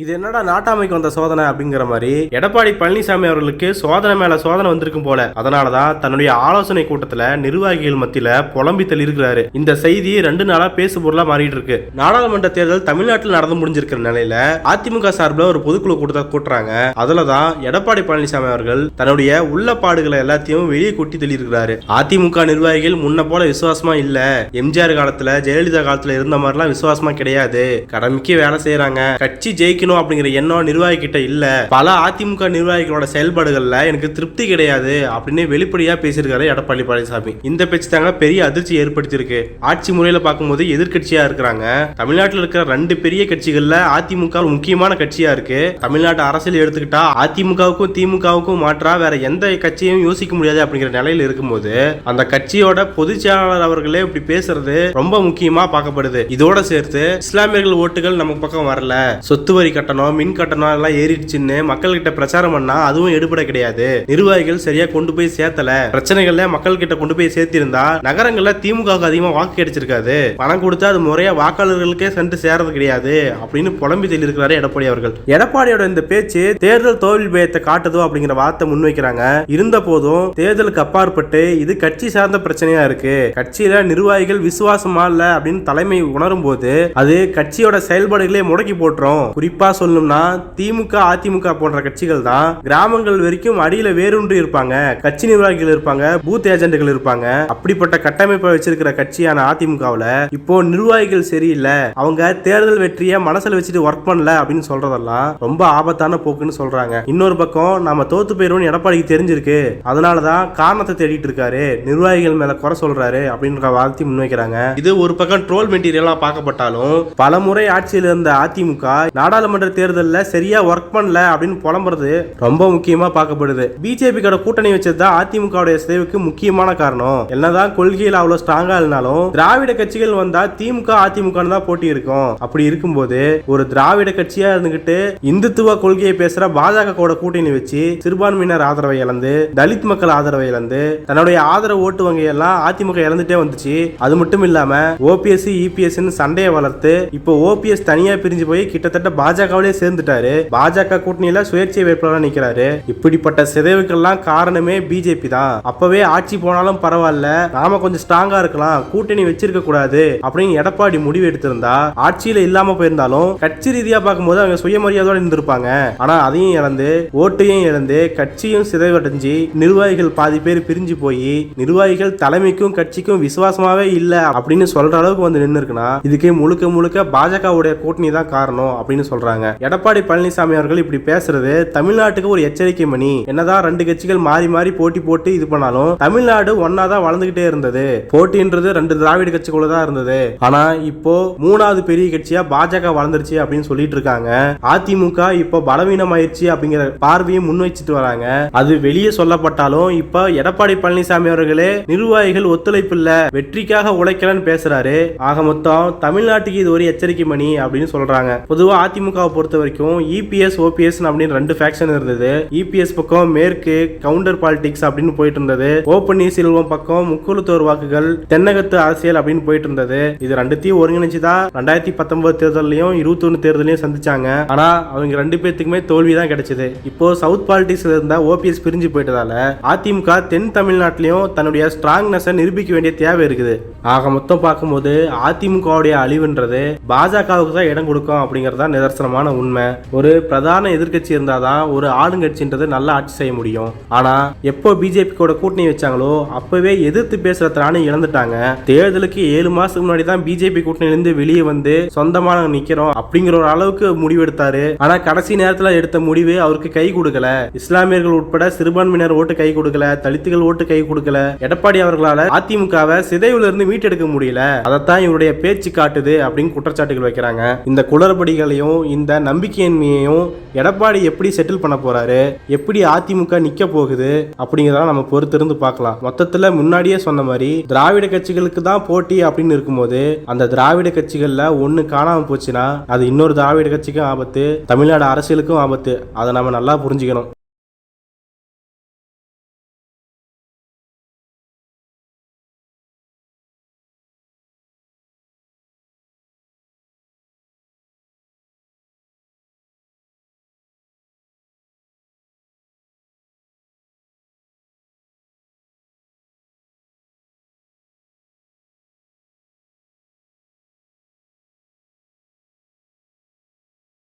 இது என்னடா நாட்டாமைக்கு வந்த சோதனை அப்படிங்கிற மாதிரி எடப்பாடி பழனிசாமி அவர்களுக்கு சோதனை மேல சோதனை வந்திருக்கும் போல. அதனாலதான் தன்னுடைய ஆலோசனை கூட்டத்துல நிர்வாகிகள் மத்தியில புலம்பி தெளிக்கிறாரு இந்த செய்தி ரெண்டு நாளா பேசு பொருளா மாறிட்டு இருக்கு. நாடாளுமன்ற தேர்தல் தமிழ்நாட்டில் நடந்து முடிஞ்சிருக்கிற நிலையில அதிமுக சார்பில் ஒரு பொதுக்குழு கூட்டத்தை கூட்டுறாங்க. அதுலதான் எடப்பாடி பழனிசாமி அவர்கள் தன்னுடைய உள்ள பாடுகளை எல்லாத்தையும் வெளியே கொட்டி தெளிக்கிறாரு அதிமுக நிர்வாகிகள் முன்ன போல விசுவாசமா இல்ல. எம்ஜிஆர் காலத்துல ஜெயலலிதா காலத்துல இருந்த மாதிரிலாம் விசுவாசமா கிடையாது. கடமைக்கு வேலை செய்யறாங்க கட்சி ஜெயிக்கணும் அப்படிங்கிற எண்ணம் நிர்வாகிகிட்ட இல்ல. பல அதிமுக நிர்வாகிகளோட செயல்பாடுகள்ல எனக்கு திருப்தி கிடையாது அப்படின்னு வெளிப்படையா பேசியிருக்காரு எடப்பாடி பழனிசாமி. இந்த பேச்சு தாங்க பெரிய அதிர்ச்சி ஏற்படுத்தியிருக்கு. ஆட்சி முறையில பார்க்கும்போது எதிர்க்கட்சியா இருக்கிறாங்க. தமிழ்நாட்டில் இருக்கிற ரெண்டு பெரிய கட்சிகள்ல அதிமுக முக்கியமான கட்சியா இருக்கு. தமிழ்நாட்டு அரசியல் எடுத்துக்கிட்டா அதிமுகவுக்கும் திமுகவுக்கும் மாற்றா வேற எந்த கட்சியும் யோசிக்க முடியாது அப்படிங்கிற நிலையில இருக்கும்போது அந்த கட்சியோட பொதுச் செயலாளர் அவர்களே இப்படி பேசுறது ரொம்ப முக்கியமா பார்க்கப்படுது. இதோட சேர்த்து இஸ்லாமியர்கள் ஓட்டுகள் நம்ம பக்கம் வரல. சொத்து வரி கட்டணம் மின் கட்டணம் எல்லாம் ஏறிடுச்சுன்னு மக்கள் கிட்ட பிரச்சாரம் பண்ணா அதுவும் எடுபட கிடையாது. நிர்வாகிகள் சரியா கொண்டு போய் சேர்த்தல. பிரச்சனைகள்ல மக்கள் கிட்ட கொண்டு போய் சேர்த்திருந்தா நகரங்கள்ல திமுக அதிகமா வாக்கு கிடைச்சிருக்காது. பணம் கொடுத்தா அது முறையா வாக்காளர்களுக்கே சென்று சேரது கிடையாது அப்படின்னு புலம்பி சொல்லியிருக்கிறாரு எடப்பாடி அவர்கள். எடப்பாடியோட இந்த பேச்சு தேர்தல் தோல்வி பயத்தை காட்டுதோ அப்படிங்கிற வார்த்தை முன்வைக்கிறாங்க. இருந்த போதும் தேர்தலுக்கு அப்பாற்பட்டு இது கட்சி சார்ந்த பிரச்சனையா இருக்கு. கட்சியில நிர்வாகிகள் விசுவாசமா இல்ல அப்படின்னு தலைமை உணரும் போது அது கட்சியோட செயல்பாடுகளே முடக்கி போட்டுரும். குறிப்பா சொல்லணும்னா திமுக அதிமுக போன்ற கட்சிகள் தான் கிராமங்கள் வரைக்கும் அடியில வேரூன்றி இருப்பாங்க. கட்சி நிர்வாகிகள் இருப்பாங்க பூத் ஏஜென்ட்கள் இருப்பாங்க. அப்படிப்பட்ட கட்டமைப்பை வச்சிருக்கிற கட்சியான அதிமுகவுல இப்போ நிர்வாகிகள் சரியில்லை. அவங்க தேர்தல் வெற்றியை மனசுல வச்சுட்டு ஒர்க் பண்ணல அப்படின்னு சொல்றதெல்லாம் ரொம்ப ஆபத்தான போக்குன்னு சொல்றாங்க. இன்னொரு பக்கம் நம்ம தோத்து போயிருவோம்னு எடப்பாடிக்கு தெரிஞ்சிருக்கு. அதனாலதான் காரணத்தை தேடிட்டு இருக்காரு. நிர்வாகிகள் மேல குறை சொல்றாரு அப்படின்ற வார்த்தை முன்வைக்கிறாங்க. இது ஒரு பக்கம் ட்ரோல் மெட்டீரியலா பார்க்கப்பட்டாலும் பல முறை ஆட்சியில் இருந்த அதிமுக நாடாளுமன்ற தேர்தலில் சரியா ஒர்க் பண்ணல அப்படின்னு புலம்புறது ரொம்ப முக்கியமா பார்க்கப்படுது. பிஜேபி கூட்டணி வச்சது தான் அதிமுகவுடைய சிதைவுக்கு முக்கியமான காரணம். என்னதான் கொள்கையில் அவ்வளவு ஸ்ட்ராங்கா இருந்தாலும் திராவிட கட்சிகள் வந்தா திமுக அதிமுக தான் போட்டி இருக்கும். அப்படி இருக்கும்போது ஒரு திராவிட கட்சியா இருந்துகிட்டு இந்துத்துவ கொள்கையை பேசுற பாஜக கூட கூட்டணி வச்சு சிறுபான்மையினர் ஆதரவை இழந்து தலித் மக்கள் ஆதரவை இழந்து தன்னுடைய ஆதரவு ஓட்டு வங்கியெல்லாம் அதிமுக இழந்துட்டே வந்துச்சு. அது மட்டும் இல்லாம ஓபிஎஸ் இபிஎஸ் சண்டையை வளர்த்து இப்போ ஓபிஎஸ் தனியா பிரிஞ்சு போய் கிட்டத்தட்ட பாஜக பாஜகவிலே சேர்ந்துட்டாரு. பாஜக கூட்டணியில சுயேட்சை வேட்பாளராக நிக்கிறாரு. இப்படிப்பட்ட சிதைவுக்கெல்லாம் காரணமே பிஜேபி தான். அப்பவே ஆட்சி போனாலும் பரவாயில்ல. நாம கொஞ்சம் ஸ்ட்ராங்கா இருக்கலாம். கூட்டணி வச்சிருக்க கூடாது அப்படின்னு எடப்பாடி முடிவு எடுத்திருந்தா ஆட்சியில இல்லாம போயிருந்தாலும் கட்சி ரீதியா பார்க்கும்போது அவங்க சுயமரியாதையோட இருந்திருப்பாங்க. ஆனா அதையும் இழந்து ஓட்டையும் இழந்து கட்சியும் சிதைவடைஞ்சு நிர்வாகிகள் பாதி பேர் பிரிஞ்சு போய் நிர்வாகிகள் தலைமைக்கும் கட்சிக்கும் விசுவாசமாவே இல்ல அப்படின்னு சொல்ற அளவுக்கு வந்து நின்று இருக்குன்னா இதுக்கே முழுக்க முழுக்க பாஜகவுடைய கூட்டணி தான் காரணம் அப்படின்னு சொல்றாங்க. எடப்பாடி பழனிசாமி அவர்கள் இப்படி பேசுறது தமிழ்நாட்டுக்கு ஒரு எச்சரிக்கை மணி. என்னதான் ரெண்டு கட்சிகள் மாறி மாறி போட்டி போட்டு இது பண்ணாலும் தமிழ்நாடு ஒன்னா தான் வளர்ந்துகிட்டே இருந்தது. போட்டின்றது ரெண்டு திராவிட கட்சிக்குள்ள தான் இருந்தது. ஆனா இப்போ மூணாவது பெரிய கட்சியா பாஜக வளர்ந்துருச்சு அப்படின்னு சொல்லிட்டு இருக்காங்க. அதிமுக இப்போ பலவீனமாயிருச்சு அப்படிங்கிற பார்வையும் முன்வைச்சிட்டு வராங்க. அது வெளியே சொல்லப்பட்டாலும் இப்போ எடப்பாடி பழனிசாமி அவர்களே நிர்வாகிகள் ஒத்துழைப்பு இல்ல வெற்றிக்காக உழைக்கலன்னு பேசுறாரு. ஆக மொத்தம் தமிழ்நாட்டுக்கு இது ஒரு எச்சரிக்கை மணி அப்படின்னு சொல்றாங்க. பொதுவா அதிமுக அதிமுகவை பொறுத்த வரைக்கும் இபிஎஸ் ஓபிஎஸ் அப்படின்னு ரெண்டு ஃபேக்ஷன் இருந்தது. இபிஎஸ் பக்கம் மேற்கு கவுண்டர் பாலிடிக்ஸ் அப்படின்னு போயிட்டு இருந்தது. ஓ பன்னீர்செல்வம் பக்கம் முக்குழுத்தோர் வாக்குகள் தென்னகத்து அரசியல் அப்படின்னு போயிட்டு இருந்தது. இது ரெண்டுத்தையும் ஒருங்கிணைச்சுதான் ரெண்டாயிரத்தி பத்தொன்பது தேர்தலையும் இருபத்தி ஒன்று தேர்தலையும் சந்திச்சாங்க. ஆனா அவங்க ரெண்டு பேர்த்துக்குமே தோல்வி தான் கிடைச்சது. இப்போ சவுத் பாலிடிக்ஸ்ல இருந்தா ஓபிஎஸ் பிரிஞ்சு போயிட்டதால அதிமுக தென் தமிழ்நாட்டிலையும் தன்னுடைய ஸ்ட்ராங்னஸ் நிரூபிக்க வேண்டிய தேவை இருக்குது. ஆக மொத்தம் பார்க்கும்போது அதிமுகவுடைய அழிவுன்றது பாஜகவுக்கு தான் இடம் கொடுக்கும் அப்படிங்கறத நிதர்சனம் நிதர்சனமான உண்மை. ஒரு பிரதான எதிர்க்கட்சி இருந்தாதான் ஒரு ஆளுங்கட்சின்றது நல்லா ஆட்சி செய்ய முடியும். ஆனா எப்போ பிஜேபி கூட கூட்டணி வச்சாங்களோ அப்பவே எதிர்த்து பேசுற திராணி இழந்துட்டாங்க. தேர்தலுக்கு ஏழு மாசத்துக்கு முன்னாடி தான் பிஜேபி கூட்டணியிலிருந்து வெளியே வந்து சொந்தமாக நிற்கிறோம் நிக்கிறோம் அப்படிங்கிற ஒரு அளவுக்கு முடிவு எடுத்தாரு ஆனா கடைசி நேரத்துல எடுத்த முடிவு அவருக்கு கை கொடுக்கல. இஸ்லாமியர்கள் உட்பட சிறுபான்மையினர் ஓட்டு கை கொடுக்கல தலித்துகள் ஓட்டு கை கொடுக்கல. எடப்பாடி அவர்களால அதிமுகவை சிதைவுல இருந்து மீட்டெடுக்க முடியல. அதைத்தான் இவருடைய பேச்சு காட்டுது அப்படின்னு குற்றச்சாட்டுகள் வைக்கிறாங்க. இந்த குளறுபடிகளையும் இந்த நம்பிக்கையின்மையையும் எடப்பாடி எப்படி செட்டில் பண்ண போறாரு? எப்படி அதிமுக நிக்க போகுது? அப்படிங்கிறத நம்ம பொறுத்திருந்து பார்க்கலாம். மொத்தத்துல முன்னாடியே சொன்ன மாதிரி திராவிட கட்சிகளுக்கு தான் போட்டி அப்படின்னு இருக்கும்போது அந்த திராவிட கட்சிகள்ல ஒண்ணு காணாம போச்சுன்னா அது இன்னொரு திராவிட கட்சிக்கும் ஆபத்து தமிழ்நாடு அரசியலுக்கும் ஆபத்து. அதை நம்ம நல்லா புரிஞ்சுக்கணும்.